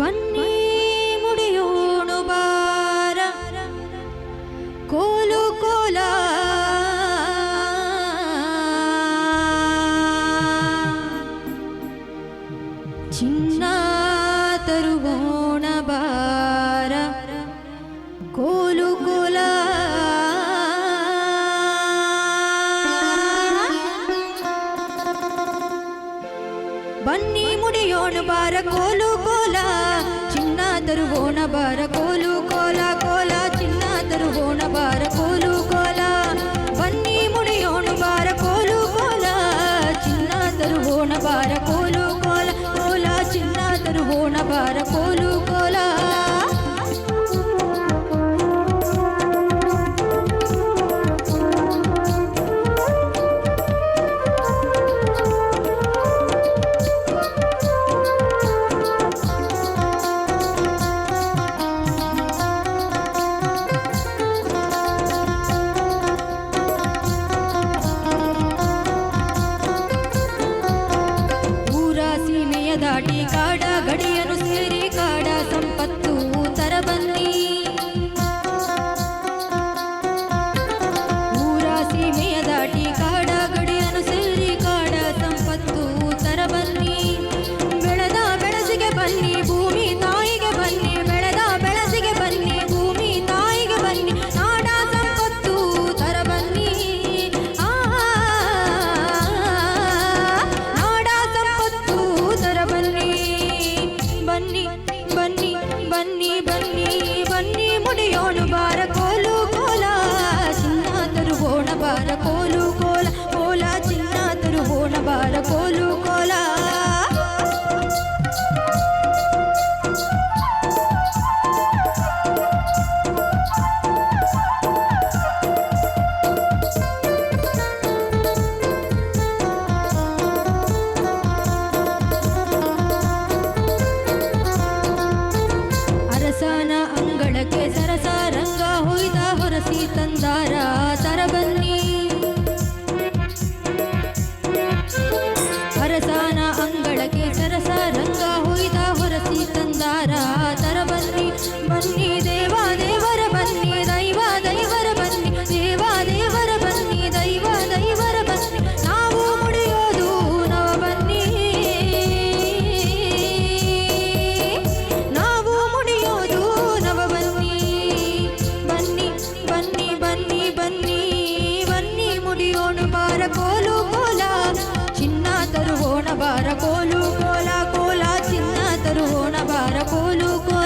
ಬನ್ನಿ ಮುಡಿಯೋಣು ಬಾರ ಕೋಲು ಕೋಲ ಚಿನ್ನ ಬನ್ನಿ ಮುಡಿಯೋಣ ಬಾರ ಕೋಲು ಕೋಲ ಚಿನ್ನ ತರುಗೋಣ ಬಾರ ಕೋಲು ಕೋಲ ಕೋಲ ಚಿನ್ನ ತರುಗೋಣ ಬಾರ ಕೋಲು ಕೋಲ ಬನ್ನಿ ಮುಡಿಯೋಣ ಬಾರ ಕೋಲು ಕೋಲ ಚಿನ್ನ ತರುಗೋಣ ಬಾರ ಕೋಲು ಕೋಲ ಕೋಲ ಚಿನ್ನ ತರುಗೋಣ ಬಾರ ಕೋಲು ಕೋಲ ದಾಟಿ ಕಾಡ ಗಡಿಯನು ಬನ್ನಿ ಬನ್ನಿ ಬನ್ನಿ ಬನ್ನಿ ಮುಡಿಯೋಣ ಬಾರ ಕೋಲು ಕೋಲ ಚಿನ್ನ ತರುಗೋಣ ಬಾರ ಕೋಲು ಕೋಲ ಬಾರ ಕೋಲು ಕೋಲ ಚಿನ್ನ ತರುವೋಣ ಬಾರ ಕೋಲು ಕೋಲ ಕೋಲ ಚಿನ್ನ ತರುವೋಣ ಬಾರ ಕೋಲು ಕೋಲ